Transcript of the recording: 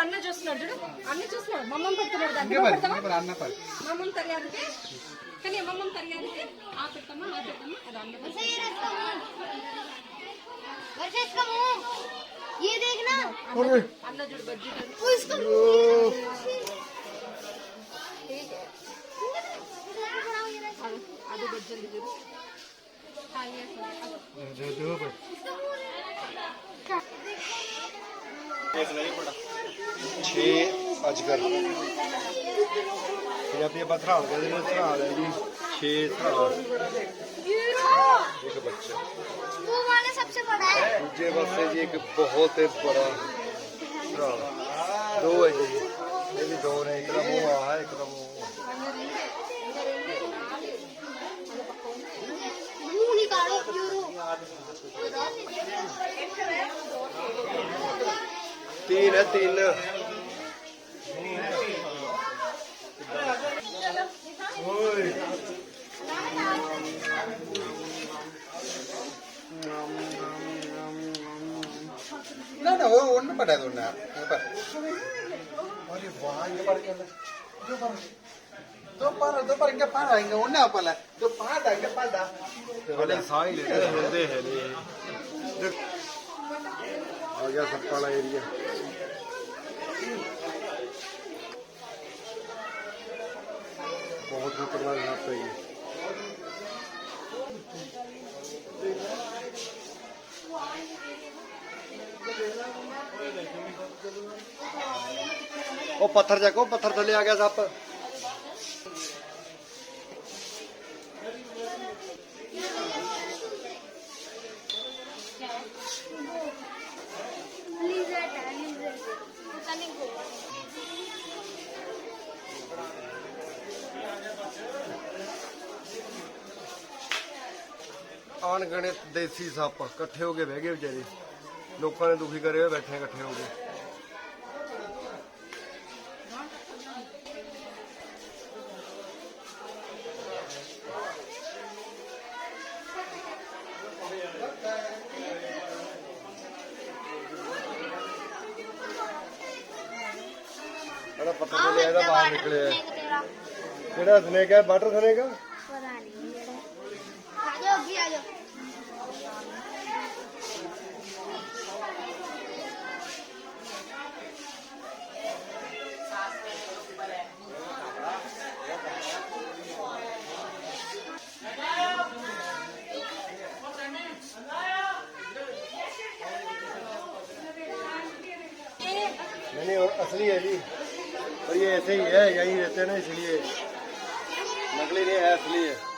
అన్న చూస్తున్నాడు చూడు అన్న చూస్తున్నాడు మమ్మల్ని పెడుతున్నాడు దాన్ని పెడతామా మమ్మల్ని తరియాదికి కానీ మమ్మల్ని తరియాదికి ఆ పెడతామా ఆ పెడతామా అది అన్న అన్న చూడు బజ్జీ అది బజ్జీ చూడు హాయి छः अजगर फिर अपने बथराल कहते हैं बथराल है जी। छः दूजे पास जी एक बहुत ही बड़ा थराल दो है जी। ये भी दो ने, एक वो Nothing, nothing. Oi. No, no, ஒன்றும் படாது ஒன்று பாடா இங்க பாடா சாயில் आ गया सप्पा एरिया। बहुत खतरनाक यहाँ पे ये। ओ पत्थर जाको पत्थर थले आ गया सप्पा ਅਣਗਿਣਤ ਦੇਸੀ ਸੱਪ ਇਕੱਠੇ ਹੋ ਕੇ ਬਹਿ ਗਏ ਵਿਚਾਰੇ ਲੋਕਾਂ ਨੇ ਦੁਖੀ ਕਰੇ ਹੋਏ ਬੈਠੇ ਇਕੱਠੇ ਹੋ ਕੇ ਇਹਦਾ ਪੱਥਰ आओ ਥੱਲੇ ਇਹਦਾ इतना ਬਾਹਰ वाटर ਨਿਕਲਿਆ फेंक तेरा ਕਿਹੜਾ ਸਨੇਕ ਹੈ ਵਾਟਰ ਸਨੇਕ ਆ पता नहीं नहीं नहीं और असली है जी और ये ऐसे ही है यहीं रहते हैं ना इसलिए नकली नहीं है असली है